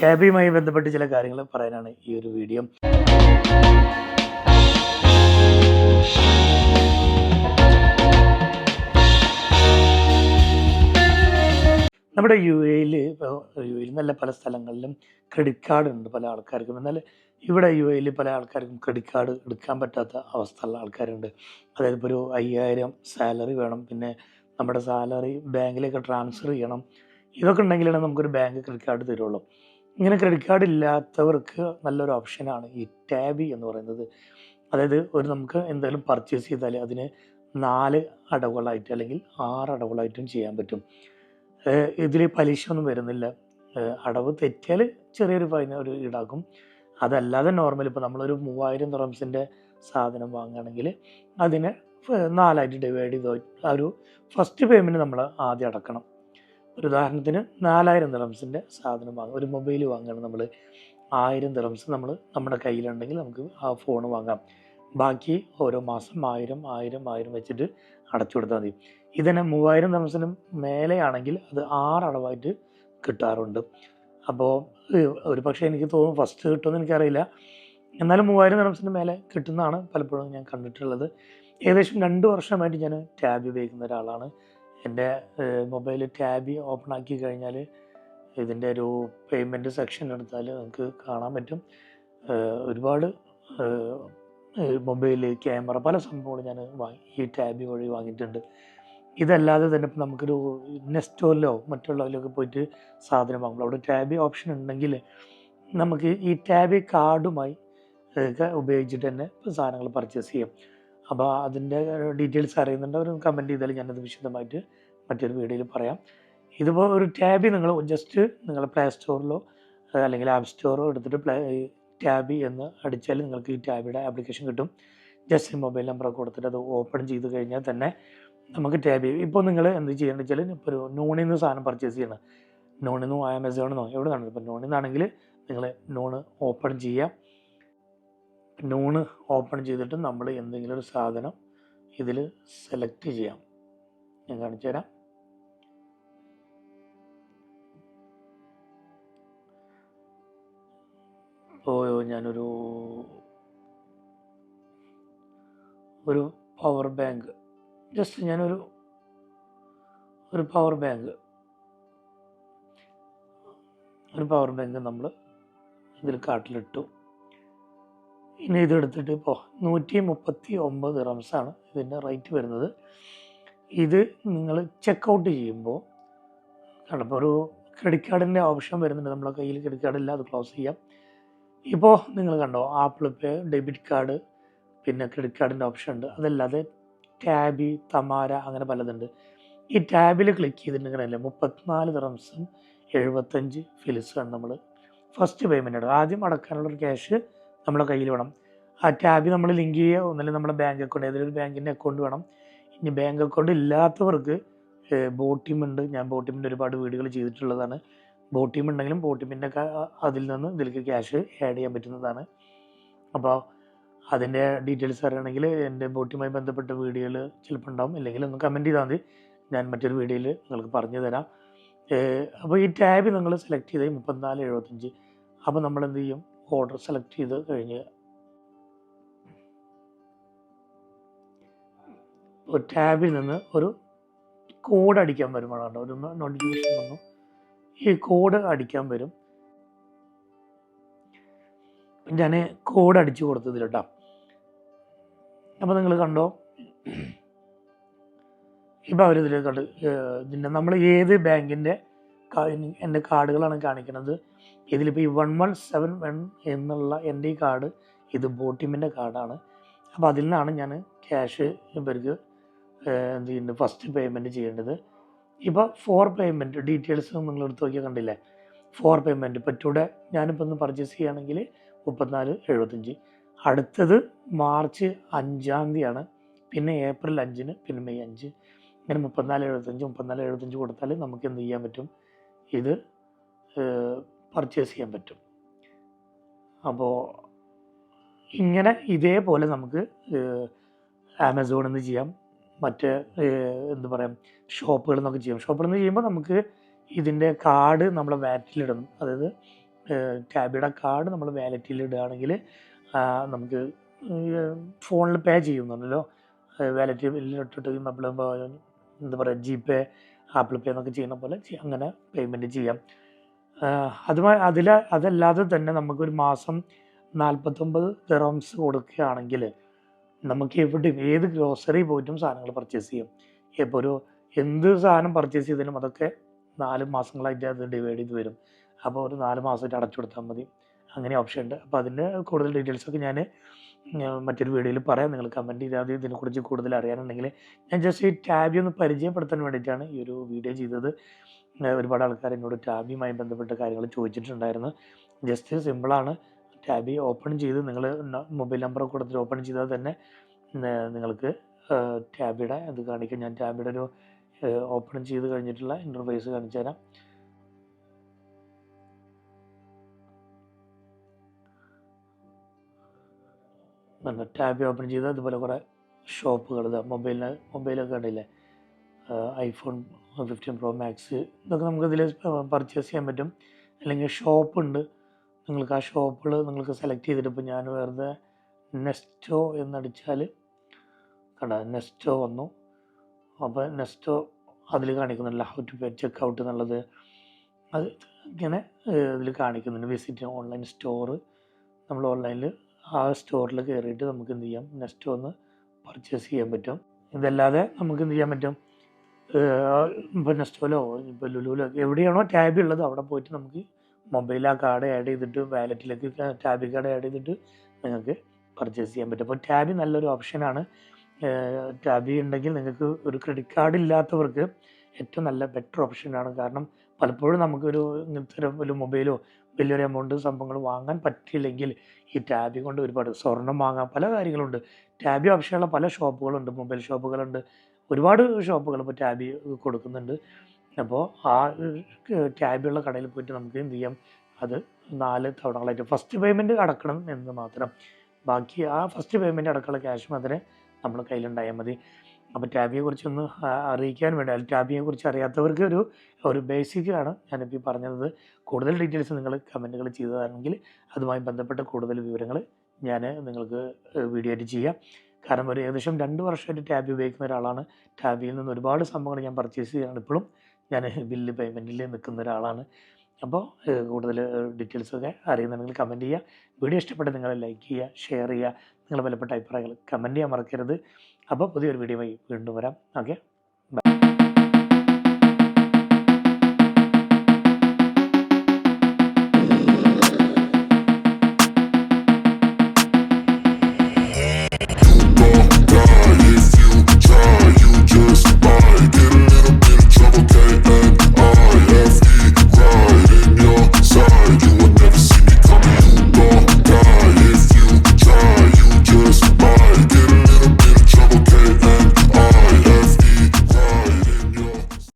ക്യാബിയുമായി ബന്ധപ്പെട്ട് ചില കാര്യങ്ങൾ പറയാനാണ് ഈ ഒരു വീഡിയോ. നമ്മുടെ യു എയിൽ യു എയിൽ നല്ല പല സ്ഥലങ്ങളിലും ക്രെഡിറ്റ് കാർഡ് ഉണ്ട് പല ആൾക്കാർക്കും. എന്നാൽ ഇവിടെ യു എയിൽ പല ആൾക്കാർക്കും ക്രെഡിറ്റ് കാർഡ് എടുക്കാൻ പറ്റാത്ത അവസ്ഥയുള്ള ആൾക്കാരുണ്ട്. അതായത് ഇപ്പോൾ ഒരു അയ്യായിരം സാലറി വേണം പിന്നെ നമ്മുടെ സാലറി ബാങ്കിലേക്ക് ട്രാൻസ്ഫർ ചെയ്യണം. ഇതൊക്കെ ഉണ്ടെങ്കിലാണ് നമുക്കൊരു ബാങ്ക് ക്രെഡിറ്റ് കാർഡ് തരുള്ളൂ. ഇങ്ങനെ ക്രെഡിറ്റ് കാർഡ് ഇല്ലാത്തവർക്ക് നല്ലൊരു ഓപ്ഷനാണ് ഈ ടാബി എന്ന് പറയുന്നത്. അതായത് ഒരു നമുക്ക് എന്തെങ്കിലും പർച്ചേസ് ചെയ്താൽ അതിന് നാല് അടവുകളായിട്ട് അല്ലെങ്കിൽ ആറ് അടവുകളായിട്ടും ചെയ്യാൻ പറ്റും. ഇതിൽ പലിശ ഒന്നും വരുന്നില്ല. അടവ് തെറ്റിയാൽ ചെറിയൊരു ഫൈൻ ഒരു ഈടാക്കും. അതല്ലാതെ നോർമൽ ഇപ്പോൾ നമ്മളൊരു മൂവായിരം റംസിന്റെ സാധനം വാങ്ങുകയാണെങ്കിൽ അതിനെ നാലായിട്ട് ഡിവൈഡ് ചെയ്ത് ഒരു ഫസ്റ്റ് പേയ്മെന്റ് നമ്മൾ ആദ്യം അടക്കണം. ഒരു ഉദാഹരണത്തിന് നാലായിരം ദിറംസിന്റെ സാധനം വാങ്ങും. ഒരു മൊബൈൽ വാങ്ങുകയാണ് നമ്മൾ ആയിരം ദിറംസ് നമ്മൾ നമ്മുടെ കയ്യിലുണ്ടെങ്കിൽ നമുക്ക് ആ ഫോൺ വാങ്ങാം. ബാക്കി ഓരോ മാസം ആയിരം ആയിരം ആയിരം വെച്ചിട്ട് അടച്ചു കൊടുത്താൽ മതി. ഇതിനെ മൂവായിരം ദിറംസിന് മേലെയാണെങ്കിൽ അത് ആറ് അളവായിട്ട് കിട്ടാറുണ്ട്. അപ്പോൾ ഒരു പക്ഷേ എനിക്ക് തോന്നുന്നു ഫസ്റ്റ് കിട്ടുമെന്ന് എനിക്കറിയില്ല. എന്നാലും മൂവായിരം ദിറംസിന് മേലെ കിട്ടുന്നതാണ് പലപ്പോഴും ഞാൻ കണ്ടിട്ടുള്ളത്. ഏകദേശം രണ്ട് വർഷമായിട്ട് ഞാൻ ടാബ് ഉപയോഗിക്കുന്ന ഒരാളാണ്. എന്റെ മൊബൈൽ ടാബി ഓപ്പൺ ആക്കി കഴിഞ്ഞാൽ ഇതിന്റെ ഒരു പേയ്മെന്റ് സെക്ഷൻ എടുത്താൽ നമുക്ക് കാണാൻ പറ്റും. ഒരുപാട് മൊബൈൽ ക്യാമറ പല സംഭവങ്ങളും ഞാൻ വാങ്ങി ഈ ടാബി വഴി വാങ്ങിയിട്ടുണ്ട്. ഇതല്ലാതെ തന്നെ ഇപ്പം നമുക്കൊരു നെസ്റ്റോലോ മറ്റുള്ളവരിലൊക്കെ പോയിട്ട് സാധനം വാങ്ങുമ്പോൾ അവിടെ ടാബി ഓപ്ഷൻ ഉണ്ടെങ്കിൽ നമുക്ക് ഈ ടാബി കാർഡുമായി ഉപയോഗിച്ചിട്ട് തന്നെ സാധനങ്ങൾ പർച്ചേസ് ചെയ്യാം. അപ്പോൾ അതിന്റെ ഡീറ്റെയിൽസ് അറിയുന്നുണ്ട്. ഒരു കമന്റ് ചെയ്താൽ ഞാനത് വിശദമായിട്ട് മറ്റൊരു വീഡിയോയിൽ പറയാം. ഇതിപ്പോൾ ഒരു ടാബി നിങ്ങൾ ജസ്റ്റ് നിങ്ങൾ പ്ലേ സ്റ്റോറിലോ അല്ലെങ്കിൽ ആപ്പ് സ്റ്റോറോ എടുത്തിട്ട് പ്ലേ ടാബി എന്ന് അടിച്ചാൽ നിങ്ങൾക്ക് ഈ ടാബിയുടെ ആപ്ലിക്കേഷൻ കിട്ടും. ജസ്റ്റ് മൊബൈൽ നമ്പറൊക്കെ കൊടുത്തിട്ട് അത് ഓപ്പൺ ചെയ്ത് കഴിഞ്ഞാൽ തന്നെ നമുക്ക് ടാബ് ഇപ്പോൾ നിങ്ങൾ എന്ത് ചെയ്യേണ്ടത് വെച്ചാൽ ഇപ്പോൾ ഒരു നോണിൽ നിന്ന് സാധനം പർച്ചേസ് ചെയ്യണം. നോണിൽ നിന്നോ ആമസോണിൽ നിന്നോ എവിടെ നിന്നാണ് ഇപ്പോൾ നോണിൽ നിന്നാണെങ്കിൽ നിങ്ങൾ നോണ് ഓപ്പൺ ചെയ്യാം. നോണ് ഓപ്പൺ ചെയ്തിട്ട് നമ്മൾ എന്തെങ്കിലും ഒരു സാധനം ഇതിൽ സെലക്ട് ചെയ്യാം. ഞാൻ കാണിച്ചു തരാം. ഇപ്പോൾ ഞാനൊരു ഒരു പവർ ബാങ്ക് ജസ്റ്റ് ഞാനൊരു ഒരു പവർ ബാങ്ക് ഒരു പവർ ബാങ്ക് നമ്മൾ ഇതിൽ കാട്ടിലിട്ടു ഇനി ഇതെടുത്തിട്ട് ഇപ്പോൾ നൂറ്റി മുപ്പത്തി ഒമ്പത് റംസാണ് ഇതിന്റെ റേറ്റ് വരുന്നത്. ഇത് നിങ്ങൾ ചെക്കൗട്ട് ചെയ്യുമ്പോൾ കണ്ടപ്പോൾ ഒരു ക്രെഡിറ്റ് കാർഡിന്റെ ഓപ്ഷൻ വരുന്നുണ്ട്. നമ്മളെ കയ്യിൽ ക്രെഡിറ്റ് കാർഡ് ഇല്ല അത് ക്ലോസ് ചെയ്യാം. ഇപ്പോൾ നിങ്ങൾ കണ്ടോ ആപ്പിൾ പേ ഡെബിറ്റ് കാർഡ് പിന്നെ ക്രെഡിറ്റ് കാർഡിന്റെ ഓപ്ഷൻ ഉണ്ട്. അതല്ലാതെ ടാബി തമാര അങ്ങനെ പലതുണ്ട്. ഈ ടാബിൽ ക്ലിക്ക് ചെയ്തിട്ടുണ്ടെങ്കിലല്ലേ മുപ്പത്തിനാല് ദിറംസും എഴുപത്തഞ്ച് ഫിലിസാണ് നമ്മൾ ഫസ്റ്റ് പേയ്മെന്റ് ആദ്യം അടക്കാനുള്ളൊരു ക്യാഷ് നമ്മളെ കയ്യിൽ വേണം. ആ ടാബ് നമ്മൾ ലിങ്ക് ചെയ്യുക. ഒന്നല്ലെങ്കിൽ നമ്മുടെ ബാങ്ക് അക്കൗണ്ട് ഏതൊരു ബാങ്കിന്റെ അക്കൗണ്ട് വേണം. ഇനി ബാങ്ക് അക്കൗണ്ട് ഇല്ലാത്തവർക്ക് ബോട്ടിമുണ്ട് ഞാൻ ബോട്ടിമിന്റെ ഒരുപാട് വീടുകൾ ചെയ്തിട്ടുള്ളതാണ്. ബോട്ടിം ഉണ്ടെങ്കിലും ബോട്ടിമിന്റെ അതിൽ നിന്ന് ഇതിലേക്ക് ക്യാഷ് ആഡ് ചെയ്യാൻ പറ്റുന്നതാണ്. അപ്പോൾ അതിന്റെ ഡീറ്റെയിൽസ് അറിയണമെങ്കിൽ എന്റെ ബോട്ടിയുമായി ബന്ധപ്പെട്ട വീഡിയോയിൽ ചിലപ്പോൾ ഉണ്ടാവും. അല്ലെങ്കിൽ ഒന്ന് കമന്റ് ചെയ്താൽ മതി. ഞാൻ മറ്റൊരു വീഡിയോയിൽ നിങ്ങൾക്ക് പറഞ്ഞു തരാം. അപ്പോൾ ഈ ടാബ് നിങ്ങൾ സെലക്ട് ചെയ്ത് മുപ്പത്തിനാല് എഴുപത്തഞ്ച് അപ്പോൾ നമ്മൾ എന്ത് ചെയ്യും? ഓർഡർ സെലക്ട് ചെയ്ത് കഴിഞ്ഞ്. ഒരു ടാബിൽ നിന്ന് ഒരു കോഡ് അടിക്കാൻ വരും വരുമ്പോഴാണ് ഒരു നോട്ടിഫിക്കേഷൻ വന്നു. ഈ കോഡ് അടിക്കാൻ വരും. ഞാൻ കോഡ് അടിച്ചു കൊടുത്തതിൽ കേട്ടോ. അപ്പോൾ നിങ്ങൾ കണ്ടോ? ഇപ്പോൾ അവരിതിൽ കണ്ട് നമ്മൾ ഏത് ബാങ്കിന്റെ എന്റെ കാർഡുകളാണ് കാണിക്കുന്നത്. ഇതിലിപ്പോൾ ഈ വൺ വൺ സെവൻ വൺ എന്നുള്ള എന്റെ ഈ കാർഡ് ഇത് ബോട്ടിമിന്റെ കാർഡാണ്. അപ്പോൾ അതിൽ നിന്നാണ് ഞാൻ ക്യാഷ് ഇവർക്ക് എന്ത് ചെയ്യുന്നത്? ഫസ്റ്റ് പേയ്മെന്റ് ചെയ്യേണ്ടത്. ഇപ്പോൾ ഫോർ പേയ്മെന്റ് ഡീറ്റെയിൽസ് നിങ്ങൾ എടുത്ത് നോക്കിയാൽ കണ്ടില്ലേ? Four payment. ഇപ്പോൾ ടുഡേ ഞാനിപ്പോൾ ഒന്ന് പർച്ചേസ് ചെയ്യുകയാണെങ്കിൽ മുപ്പത്തിനാല് എഴുപത്തഞ്ച് അടുത്തത് മാർച്ച് അഞ്ചാം തീയതിയാണ്. പിന്നെ ഏപ്രിൽ അഞ്ചിന് പിന്നെ മെയ് അഞ്ച്. ഇങ്ങനെ മുപ്പത്തിനാല് എഴുപത്തഞ്ച് മുപ്പത്തിനാല് എഴുപത്തഞ്ച് കൊടുത്താൽ നമുക്ക് എന്ത് ചെയ്യാൻ പറ്റും? ഇത് പർച്ചേസ് ചെയ്യാൻ പറ്റും. അപ്പോൾ ഇങ്ങനെ ഇതേപോലെ നമുക്ക് ആമസോണിൽ നിന്ന് ചെയ്യാം. മറ്റ് എന്താ പറയുക ഷോപ്പുകളിൽ നിന്നൊക്കെ ചെയ്യാം. ഷോപ്പുകളിൽ നിന്ന് ചെയ്യുമ്പോൾ നമുക്ക് ഇതിന്റെ കാർഡ് നമ്മളെ വാലറ്റിലിടണം അതായത് ടാബിയുടെ കാർഡ് നമ്മൾ വാലറ്റിൽ ഇടുകയാണെങ്കിൽ നമുക്ക് ഫോണിൽ പേ ചെയ്യുന്നുണ്ടല്ലോ. വാലറ്റിൽ ഇട്ടിട്ട് നമ്മൾ എന്താ പറയുക ജി പേ ആപ്പിൾ പേ എന്നൊക്കെ ചെയ്യുന്ന പോലെ അങ്ങനെ പേയ്മെന്റ് ചെയ്യാം. അതുമായി അതിൽ അതല്ലാതെ തന്നെ നമുക്കൊരു മാസം നാൽപ്പത്തൊമ്പത് ദിറംസ് കൊടുക്കുകയാണെങ്കിൽ നമുക്ക് എവിടെയും ഏത് ഗ്രോസറി പോയിട്ടും സാധനങ്ങൾ പർച്ചേസ് ചെയ്യാം. ഇപ്പോൾ ഒരു എന്ത് സാധനം പർച്ചേസ് ചെയ്താലും അതൊക്കെ നാല് മാസങ്ങളായിട്ട് അത് ഡിവൈഡ് ചെയ്ത് വരും. അപ്പോൾ ഒരു നാല് മാസമായിട്ട് അടച്ചു കൊടുത്താൽ മതി. അങ്ങനെ ഓപ്ഷൻ ഉണ്ട്. അപ്പോൾ അതിന്റെ കൂടുതൽ ഡീറ്റെയിൽസൊക്കെ ഞാൻ മറ്റൊരു വീഡിയോയിൽ പറയാം. നിങ്ങൾ കമന്റ് ചെയ്താൽ ഇതിനെക്കുറിച്ച് കൂടുതൽ അറിയാനുണ്ടെങ്കിൽ ഞാൻ ജസ്റ്റ് ഈ ടാബി ഒന്ന് പരിചയപ്പെടുത്താൻ വേണ്ടിയിട്ടാണ് ഈ ഒരു വീഡിയോ ചെയ്തത്. ഒരുപാട് ആൾക്കാർ എന്നോട് ടാബിയുമായി ബന്ധപ്പെട്ട കാര്യങ്ങൾ ചോദിച്ചിട്ടുണ്ടായിരുന്നു. ജസ്റ്റ് സിമ്പിളാണ് ടാബി ഓപ്പൺ ചെയ്ത് നിങ്ങൾ മൊബൈൽ നമ്പർ കൊടുത്തിട്ട് ഓപ്പൺ ചെയ്താൽ തന്നെ നിങ്ങൾക്ക് ടാബിയുടെ അത് കാണിക്കും. ഞാൻ ടാബിയുടെ ഒരു ഓപ്പൺ ചെയ്ത് കഴിഞ്ഞിട്ടുള്ള ഇന്റർഫേസ് കാണിച്ചു തരാം ടാബ് ഓപ്പൺ ചെയ്ത് അതുപോലെ കുറേ ഷോപ്പുകൾ മൊബൈലിന് മൊബൈലൊക്കെ കണ്ടില്ലേ? ഐഫോൺ ഫിഫ്റ്റീൻ പ്രോ മാക്സ് ഇതൊക്കെ നമുക്ക് ഇതിൽ പർച്ചേസ് ചെയ്യാൻ പറ്റും. അല്ലെങ്കിൽ ഷോപ്പ് ഉണ്ട് നിങ്ങൾക്ക് ആ ഷോപ്പുകൾ നിങ്ങൾക്ക് സെലക്ട് ചെയ്തിട്ട് ഇപ്പോൾ ഞാൻ വെറുതെ നെസ്റ്റോ എന്നടിച്ചാൽ കണ്ട? നെസ്റ്റോ വന്നു. അപ്പോൾ നെസ്റ്റോ അതിൽ കാണിക്കുന്നുണ്ട്. How to pay check out എന്നുള്ളത്. അത് ഇങ്ങനെ ഇതിൽ കാണിക്കുന്നുണ്ട്. വിസിറ്റ് ഓൺലൈൻ സ്റ്റോറ് നമ്മൾ ഓൺലൈനിൽ ആ സ്റ്റോറിൽ കയറിയിട്ട് നമുക്ക് എന്ത് ചെയ്യാം? നെക്സ്റ്റ് ഒന്ന് പർച്ചേസ് ചെയ്യാൻ പറ്റും. ഇതല്ലാതെ നമുക്ക് എന്ത് ചെയ്യാൻ പറ്റും? ഇപ്പോൾ നെസ്റ്റോലോ ഇപ്പോൾ ലുലുലോ എവിടെയാണോ ടാബ് ഉള്ളത് അവിടെ പോയിട്ട് നമുക്ക് മൊബൈൽ ആ കാർഡ് ആഡ് ചെയ്തിട്ട് വാലറ്റിലേക്ക് ടാബ് കാർഡ് ആഡ് ചെയ്തിട്ട് നിങ്ങൾക്ക് പർച്ചേസ് ചെയ്യാൻ പറ്റും. അപ്പോൾ ടാബ് നല്ലൊരു ഓപ്ഷനാണ് ടാബി ഉണ്ടെങ്കിൽ നിങ്ങൾക്ക് ഒരു ക്രെഡിറ്റ് കാർഡ് ഇല്ലാത്തവർക്ക് ഏറ്റവും നല്ല ബെറ്റർ ഓപ്ഷനാണ് കാരണം പലപ്പോഴും നമുക്കൊരു ഇങ്ങനത്തെ ഒരു മൊബൈലോ വലിയൊരു എമൗണ്ട് സംഭവങ്ങൾ വാങ്ങാൻ പറ്റിയില്ലെങ്കിൽ ഈ ടാബി കൊണ്ട് ഒരുപാട് സ്വർണം വാങ്ങാൻ പല കാര്യങ്ങളുണ്ട്. ടാബി ആവശ്യമുള്ള പല ഷോപ്പുകളുണ്ട്. മൊബൈൽ ഷോപ്പുകളുണ്ട്. ഒരുപാട് ഷോപ്പുകൾ ഇപ്പോൾ ടാബി കൊടുക്കുന്നുണ്ട്. അപ്പോൾ ആ ടാബിയുള്ള കടയിൽ പോയിട്ട് നമുക്ക് എന്ത് ചെയ്യാം? അത് നാല് തവണകളായിട്ട് ഫസ്റ്റ് പേയ്മെന്റ് അടക്കണം എന്ന് മാത്രം. ബാക്കി ആ ഫസ്റ്റ് പേയ്മെന്റ് അടക്കമുള്ള ക്യാഷ് മാത്രമേ നമ്മൾ കയ്യിലുണ്ടായാൽ മതി. അപ്പോൾ ടാബിയെ കുറിച്ചൊന്ന് അറിയിക്കാൻ വേണ്ടി അല്ലെങ്കിൽ ടാബിയെ കുറിച്ച് അറിയാത്തവർക്ക് ഒരു ഒരു ബേസിക് ആണ് ഞാനിപ്പോൾ പറഞ്ഞത്. കൂടുതൽ ഡീറ്റെയിൽസ് നിങ്ങൾ കമന്റുകൾ ചെയ്തതാണെങ്കിൽ അതുമായി ബന്ധപ്പെട്ട കൂടുതൽ വിവരങ്ങൾ ഞാൻ നിങ്ങൾക്ക് വീഡിയോ ആയിട്ട് ചെയ്യാം. കാരണം ഒരു ഏകദേശം രണ്ട് വർഷമായിട്ട് ടാബി ഉപയോഗിക്കുന്ന ഒരാളാണ്. ടാബിയിൽ നിന്ന് ഒരുപാട് സംഭവങ്ങൾ ഞാൻ പർച്ചേസ് ചെയ്യാണ് ഇപ്പോഴും. ഞാൻ ബില്ല് പേയ്മെന്റിൽ നിൽക്കുന്ന ഒരാളാണ്. അപ്പോൾ കൂടുതൽ ഡീറ്റെയിൽസൊക്കെ അറിയുന്നുണ്ടെങ്കിൽ കമന്റ് ചെയ്യുക വീഡിയോ ഇഷ്ടപ്പെട്ട് നിങ്ങൾ ലൈക്ക് ചെയ്യുക ഷെയർ ചെയ്യുക. നിങ്ങളുടെ വിലപ്പെട്ട അഭിപ്രായങ്ങൾ കമന്റ് ചെയ്യാൻ മറക്കരുത്. അപ്പോൾ പുതിയൊരു വീഡിയോ വീണ്ടും വരാം. ഓക്കെ?